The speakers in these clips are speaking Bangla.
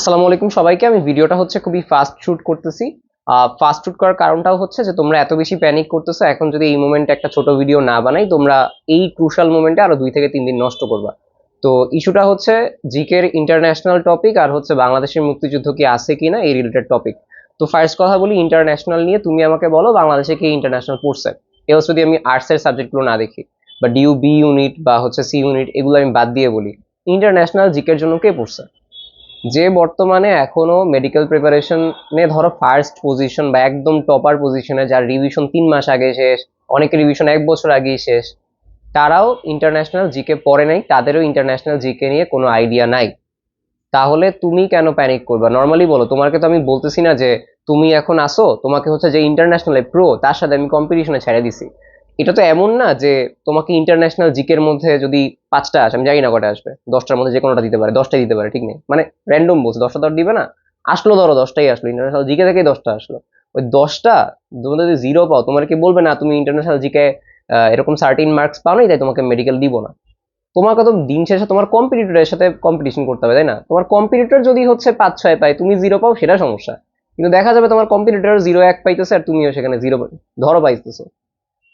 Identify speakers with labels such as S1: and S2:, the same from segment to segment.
S1: আসসালামু আলাইকুম সবাইকে। আমি ভিডিওটা হচ্ছে খুবই ফাস্ট শুট করতেছি। ফাস্ট শুট করার কারণটাও হচ্ছে যে তোমরা এত বেশি প্যানিক করতেছো, এখন যদি এই মোমেন্টে একটা ছোট ভিডিও না বানাই, তোমরা এই ক্রুশাল মোমেন্টে আরও দুই থেকে তিন দিন নষ্ট করবা। তো ইস্যুটা হচ্ছে জিকের ইন্টারন্যাশনাল টপিক আর হচ্ছে বাংলাদেশের মুক্তিযুদ্ধ কি আছে কিনা এই রিলেটেড টপিক তো ফার্স্ট কথা বলি ইন্টারন্যাশনাল নিয়ে, তুমি আমাকে বলো বাংলাদেশে কি ইন্টারন্যাশনাল পড়ছে এও যদি আমি আর্টসের সাবজেক্টগুলো না দেখি, বা ডিউ বি ইউনিট বা হচ্ছে সি ইউনিট এগুলো আমি বাদ দিয়ে বলি। ইন্টারন্যাশনাল জিকের জন্য কে পড়ছে যে বর্তমানে এখনও মেডিকেল প্রিপারেশনে ধরো ফার্স্ট পজিশন বা একদম টপার পজিশনে যার রিভিশন তিন মাস আগে শেষ, অনেকের রিভিশন এক বছর আগেই শেষ, তারাও ইন্টারন্যাশনাল জিকে পড়ে নাই, তাদেরও ইন্টারন্যাশনাল জিকে নিয়ে কোনো আইডিয়া নাই। তাহলে তুমি কেন প্যানিক করবা? নর্মালি বলো, তোমাকে তো আমি বলতেছি না যে তুমি এখন আসো, তোমাকে হচ্ছে যে ইন্টারন্যাশনালে প্রো তার সাথে আমি কম্পিটিশনে ছেড়ে দিছি। এটা তো এমন না যে তোমাকে ইন্টারন্যাশনাল জিকের মধ্যে যদি পাঁচটা আসে, আমি জানি না কটা আসবে, দশটার মধ্যে যে কোনোটা দিতে পারে, দশটাই দিতে পারে, ঠিক নেই। মানে র্যান্ডম বলছে, দশটা দর দিবে না। আসলো ধরো দশটাই আসলো ইন্টারন্যাশনাল জিকে থেকেই দশটা আসলো। ওই দশটা, তুমি যদি জিরো পাও, তোমার কি বলবে, না, তুমি ইন্টারন্যাশনাল জিকে এরকম সার্টিন মার্কস পাও নাই, তাই তোমাকে মেডিকেল দিব না। তোমাকে তো দিন শেষে তোমার কম্পিটিটরের সাথে কম্পিটিশন করতে হবে, তাই না? তোমার কম্পিটিটর যদি হচ্ছে পাঁচ, ছয় পায়, তুমি জিরো পাও, সেটা সমস্যা। কিন্তু দেখা যাবে তোমার কম্পিটিটর জিরো এক পাইতেছে, আর তুমিও সেখানে জিরো ধরো পাইতেছো।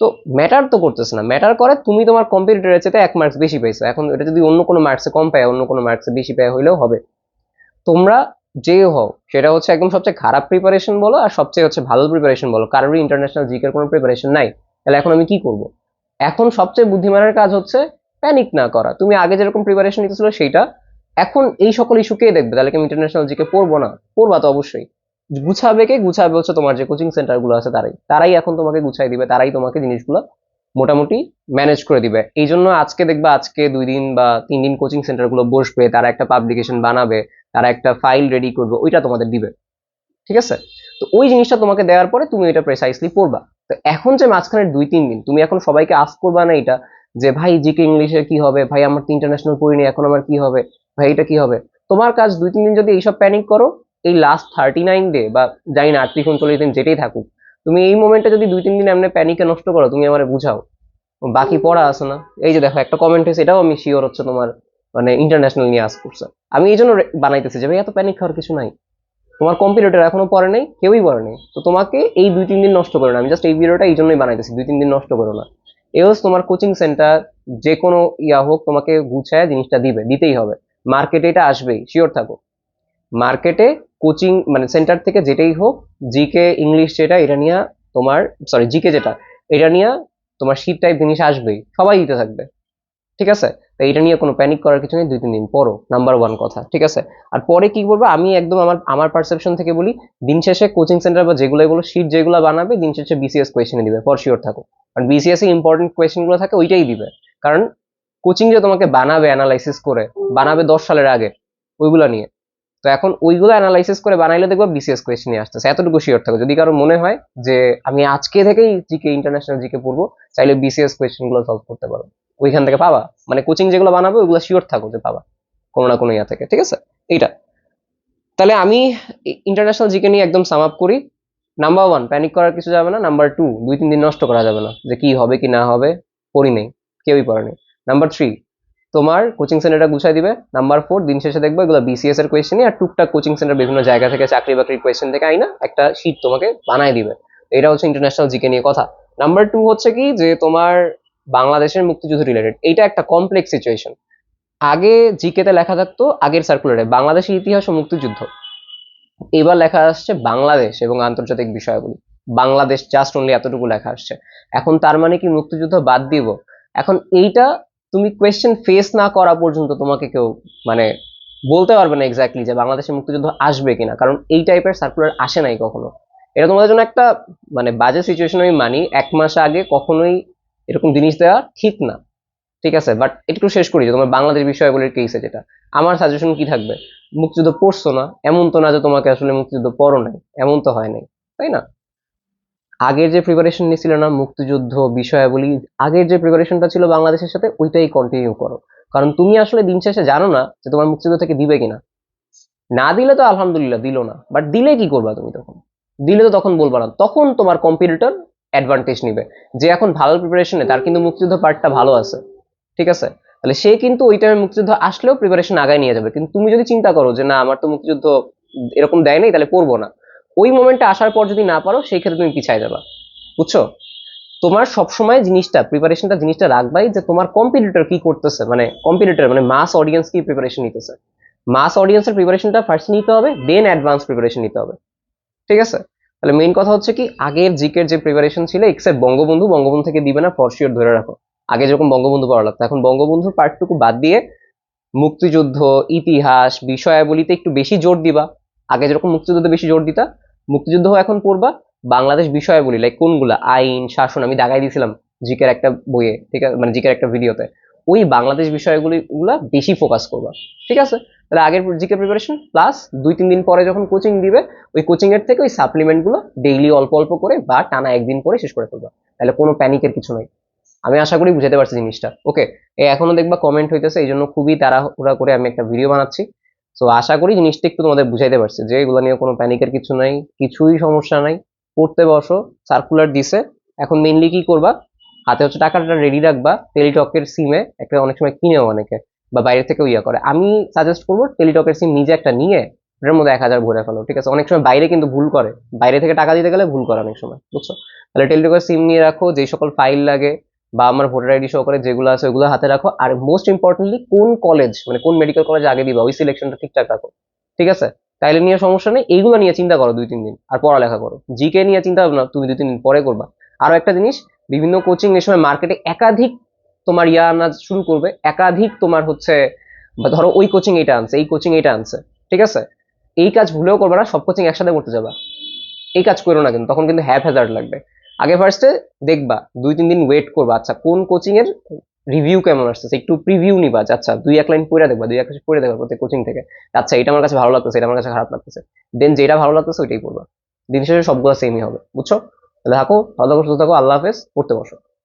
S1: তো ম্যাটার তো করতেছে না। ম্যাটার করে তুমি তোমার কম্পিটিটরের চেয়ে এক মার্কস বেশি পাইছো এখন এটা যদি অন্য কোনো মার্কসে কম পায়, অন্য কোনো মার্কসে বেশি পায়, হইলেও হবে। তোমরা যে হও, সেটা হচ্ছে একদম সবচেয়ে খারাপ প্রিপারেশন বলো, আর সবচেয়ে হচ্ছে ভালো প্রিপারেশন বলো। কারোরই ইন্টারন্যাশনাল জিকের কোনো প্রিপারেশন নাই। তাহলে এখন আমি কি করব? এখন সবচেয়ে বুদ্ধিমানের কাজ হচ্ছে প্যানিক না করা। তুমি আগে যেরকম প্রিপারেশন নিতেছিল, সেইটা। এখন এই সকল ইস্যু কে দেখবে? তাহলে কি আমি ইন্টারন্যাশনাল জিকে পড়ব না? পড়বা তো অবশ্যই। গুছাবে কে গুছাবে হচ্ছে তোমার যে কোচিং সেন্টারগুলো আছে তারাই। তারাই এখন তোমাকে গুছাই দিবে, তারাই তোমাকে জিনিসগুলো মোটামুটি ম্যানেজ করে দিবে। এই জন্য আজকে দেখবা, আজকে দুই দিন বা তিন দিন কোচিং সেন্টারগুলো বসবে, তারা একটা পাবলিকেশন বানাবে, তারা একটা ফাইল রেডি করবে, ওইটা তোমাদের দিবে। ঠিক আছে? তো ওই জিনিসটা তোমাকে দেওয়ার পরে তুমি এটা প্রেসাইসলি পড়বা। তো এখন যে মাঝখানের দুই তিন দিন, তুমি এখন সবাইকে আস করবা না এটা, যে ভাই জিকে ইংলিশে কি হবে? ভাই আমার তো ইন্টারন্যাশনাল পড়িনি, এখন আমার কি হবে? ভাই এটা কি হবে? তোমার কাজ দুই তিন দিন যদি এইসব প্যানিক করো এই লাস্ট থার্টি নাইন ডে বা জানি না, আটত্রিশ, উনচল্লিশ দিন যেটাই থাকুক, তুমি এই মোমেন্টে যদি দুই তিন দিন এমনি প্যানিকে নষ্ট করো, তুমি আমার বুঝাও। বাকি পড়া আছে না? এই যে দেখো, একটা কমেন্ট হয়েছে এটাও আমি শিওর হচ্ছে তোমার মানে ইন্টারন্যাশনাল নিয়ে আস করছে। আমি এই জন্য বানাইতেছি যে, ভাই, এত প্যানিক খাওয়ার কিছু নাই। তোমার কম্পিউটার এখনও পড়ে নাই, কেউই পড়ে নেই। তো তোমাকে এই দুই তিন দিন নষ্ট করো না। আমি জাস্ট এই ভিডিওটা এই জন্যই বানাইতেছি দুই তিন দিন নষ্ট করো না। এওস তোমার কোচিং সেন্টার যে কোনো ইয়া হোক, তোমাকে গুছায় জিনিসটা দিবে, দিতেই হবে। মার্কেটে এটা আসবেই শিওর থাকো। মার্কেটে কোচিং মানে সেন্টার থেকে যেটাই হোক জিকে ইংলিশ যেটা, এটা নিয়ে তোমার সরি জিকে যেটা, এটা নিয়ে তোমার শীত টাইপ জিনিস আসবেই, সবাই দিতে থাকবে, ঠিক আছে? তো এটা নিয়ে কোনো প্যানিক করার কিছু নেই, দুই, তিন দিন পরও নাম্বার ওয়ান কথা, ঠিক আছে? আর পরে কি করব আমি একদম আমার আমার পারসেপশন থেকে বলি, দিন শেষে কোচিং সেন্টার বা যেগুলো এগুলো শীট যেগুলো বানাবে, দিন শেষে বিসিএস কোয়েশনে দিবে ফর শিওর থাকো আর বিসিএস এ ইম্পর্টেন্ট কোয়েশনগুলো থাকে, ওইটাই দিবে। কারণ কোচিং যে তোমাকে বানাবে অ্যানালাইসিস করে, বানাবে দশ সালের আগে, ওইগুলো নিয়ে। তো এখন ওইগুলো অ্যানালাইসিস করে বানাইলে দেখব বিসিএস কোয়েশ্চেন নিয়ে আসতেছে। এতটুকু শিওর থাকো। যদি কারও মনে হয় যে আমি আজকে থেকেই জিকে ইন্টারন্যাশনাল জিকে পড়ব, চাইলে বিসিএস কোয়েশ্চেনগুলো সলভ করতে পারো। ওইখান থেকে পাবা। মানে কোচিং যেগুলো বানাবে, ওইগুলো শিওর থাকো যে পাবা। কোনো না কোনো ইয়া থেকে, ঠিক আছে? এইটা। তাহলে আমি ইন্টারন্যাশনাল জিকে নিয়ে একদম সাম আপ করি। নাম্বার ওয়ান প্যানিক করার কিছু যাবে না। নাম্বার টু দুই, তিন দিন নষ্ট করা যাবে না। যে কি হবে, কি না হবে, পড়ি নেই। কেউই পড়ে নেই। নাম্বার থ্রি তোমার কোচিং সেন্টারটা গুছাই দিবে। নাম্বার ফোর দিন শেষে দেখবে এগুলো বিসিএস এর কোয়েশ্চেনই আর টুকটাক কোচিং সেন্টার বিভিন্ন জায়গা থেকে চাকরি বাকরির কোয়েশ্চেন থেকে আইনা একটা শীট তোমাকে বানায় দিবে। এটা হচ্ছে ইন্টারন্যাশনাল জিকে নিয়ে কথা। নাম্বার টু হচ্ছে কি যে তোমার বাংলাদেশের মুক্তিযুদ্ধ রিলেটেড এটা একটা কমপ্লেক্স সিচুয়েশন আগে জিকেতে লেখা থাকতো, আগের সার্কুলারে বাংলাদেশের ইতিহাস ও মুক্তিযুদ্ধ। এবার লেখা আসছে বাংলাদেশ এবং আন্তর্জাতিক বিষয়গুলি বাংলাদেশ জাস্ট অনলি এতটুকু লেখা আসছে। এখন তার মানে কি মুক্তিযুদ্ধ বাদ দিব? এখন এইটা তুমি কোয়েশ্চেন ফেস না করা পর্যন্ত তোমাকে কেউ মানে বলতে পারবে না এক্স্যাক্টলি যে বাংলাদেশের মুক্তিযুদ্ধ আসবে কিনা। কারণ এই টাইপের সার্কুলার আসে নাই কখনো। এটা তোমাদের জন্য একটা মানে বাজে সিচুয়েশন আমি মানি, এক মাস আগে কখনোই এরকম জিনিস দেওয়া ঠিক না। ঠিক আছে? বাট একটু শেষ করি যে তোমার বাংলাদেশ বিষয়গুলির কেসে যেটা। আমার সাজেশন কি থাকবে? মুক্তিযুদ্ধ পড়ছো না? এমন তো না যে তোমাকে আসলে মুক্তিযুদ্ধ পড়ো নাই। এমন তো হয় নাই। তাই না? আগের যে প্রিপারেশন নিয়েছিল না, মুক্তিযুদ্ধ বিষয়াবলী, আগের যে প্রিপারেশনটা ছিল বাংলাদেশের সাথে, ওইটাই কন্টিনিউ করো। কারণ তুমি আসলে দিন শেষে জানো না যে তোমার মুক্তিযুদ্ধ থেকে দিবে কিনা। না দিলে তো আলহামদুলিল্লাহ দিল না বাট দিলে কি করবা তুমি তখন? দিলে তো তখন বলবা না, তখন তোমার কম্পিউটার অ্যাডভান্টেজ নিবে। যে এখন ভালো প্রিপারেশনে তার কিন্তু মুক্তিযুদ্ধ পার্টটা ভালো আছে। ঠিক আছে? তাহলে সে কিন্তু ওই টাইমে মুক্তিযুদ্ধ আসলেও প্রিপারেশন আগায় নিয়ে যাবে। কিন্তু তুমি যদি চিন্তা করো যে না, আমার তো মুক্তিযুদ্ধ এরকম দেয় নাই, তাহলে পড়ব না। ওই মোমেন্টে আসার পর যদি না পারো, সেই ক্ষেত্রে তুমি পিছায় যাবা। বুঝছ? তোমার সবসময় জিনিসটা প্রিপারেশনটা জিনিসটা রাখবাই যে তোমার কম্পিটিটর কি করতেছে। মানে কম্পিটিটর মানে মাস অডিয়েন্স কি প্রিপারেশন নিতেছে। মাস অডিয়েন্সের প্রিপারেশনটা ফার্স্ট নিতে হবে দেন অ্যাডভান্স প্রিপারেশন নিতে হবে। ঠিক আছে? তাহলে মেইন কথা হচ্ছে কি, আগের জিকের যে প্রিপারেশন ছিল এক্সেপ্ট বঙ্গবন্ধু বঙ্গবন্ধু থেকে দিবে না ফর শিওর ধরে রাখো। আগে যেরকম বঙ্গবন্ধু পড়া লাগতো এখন বঙ্গবন্ধুর পার্টটুকু বাদ দিয়ে মুক্তিযুদ্ধ, ইতিহাস, বিষয়াবলিতে একটু বেশি জোর দিবা। আগে যেরকম মুক্তিযুদ্ধে বেশি জোর দিতা মুক্তিযুদ্ধ এখন পড়বা বাংলাদেশ বিষয়াবলী লাইক কোনগুলা? আইন, শাসন, আমি দাগাই দিয়েছিলাম জিকের একটা বইয়ে, ঠিক আছে? মানে জিকের একটা ভিডিওতে। ওই বাংলাদেশ বিষয়গুলি গুলা বেশি ফোকাস করবা, ঠিক আছে? তাহলে আগের জিকে প্রিপারেশন প্লাস দুই, তিন দিন পরে যখন কোচিং দিবে, ওই কোচিং এর থেকে ওই সাপ্লিমেন্টগুলো ডেইলি অল্প অল্প করে বা টানা একদিন পরে শেষ করে ফেলবা। তাহলে কোনো প্যানিকের কিছু নাই। আমি আশা করি বুঝাতে পারছি জিনিসটা। ওকে এখনও দেখবা কমেন্ট হইতেছে এই জন্য খুবই তাড়াহুড়া করে আমি একটা ভিডিও বানাচ্ছি। তো আশা করি জিনিসটা একটু তোমাদের বুঝাইতে পারছি যে এগুলো নিয়ে কোনো প্যানিকের কিছু নাই, কিছুই সমস্যা নাই। পড়তে বসো সার্কুলার দিছে। এখন মেইনলি কি করবা? হাতে হচ্ছে টাকাটা রেডি রাখবা টেলিটকের সিমে একটা অনেক সময় কিনেও অনেকে বা বাইরে থেকেও ইয়ে করে। আমি সাজেস্ট করব টেলিটকের সিম নিজে একটা নিয়ে এটার মধ্যে এক হাজার ভরে ফেলো, ঠিক আছে? অনেক সময় বাইরে কিন্তু ভুল করে। বাইরে থেকে টাকা দিতে গেলে ভুল করে অনেক সময়, বুঝছ? তাহলে টেলিটকের সিম নিয়ে রাখো যেই সকল ফাইল লাগে বা আমার ভোটার আইডি সহ করে যেগুলো আছে ওগুলো হাতে রাখো। আর মোস্ট ইম্পর্টেন্টলি কোন কলেজ মানে কোন মেডিকেল কলেজ আগে দিবা? ওই সিলেকশনটা ঠিকঠাক রাখো। ঠিক আছে? তাইলে নিয়ে সমস্যা নেই। এইগুলো নিয়ে চিন্তা করো দুই তিন দিন। আর পড়ালেখা করো। জিকে নিয়ে চিন্তা ভাবনা, তুমি দুই তিন দিন পরে করবা। আরও একটা জিনিস, বিভিন্ন কোচিং এর সময় মার্কেটে একাধিক তোমার ইয়া আনা শুরু করবে। একাধিক তোমার হচ্ছে, বা ধরো ওই কোচিং এটা আনছে, এই কোচিং এটা আনছে। ঠিক আছে? এই কাজ ভুলেও করবে না, সব কোচিং একসাথে করতে যাবা। এই কাজ করো না কিন্তু তখন কিন্তু হ্যাপ হ্যাজার্ড লাগবে। আগে ফার্স্টে দেখবা, দুই, তিন দিন ওয়েট করবা আচ্ছা কোন কোচিং এর রিভিউ কেমন আসছে একটু প্রিভিউ নিবা আচ্ছা দুই, এক লাইন পড়ে দেখবা, দুই, এক লাইন পড়ে দেখবা প্রত্যেক কোচিং থেকে। আচ্ছা এটা আমার কাছে ভালো লাগতেছে, এটা আমার কাছে খারাপ লাগতেছে। দেন যেটা ভালো লাগতেছে, ওইটাই পড়বা। দিন শেষে সবগুলো সেমই হবে, বুঝছ? তাহলে থাকো, ভালো থাকো, সুস্থ থাকো, আল্লাহ হাফেজ, পড়তে বসো।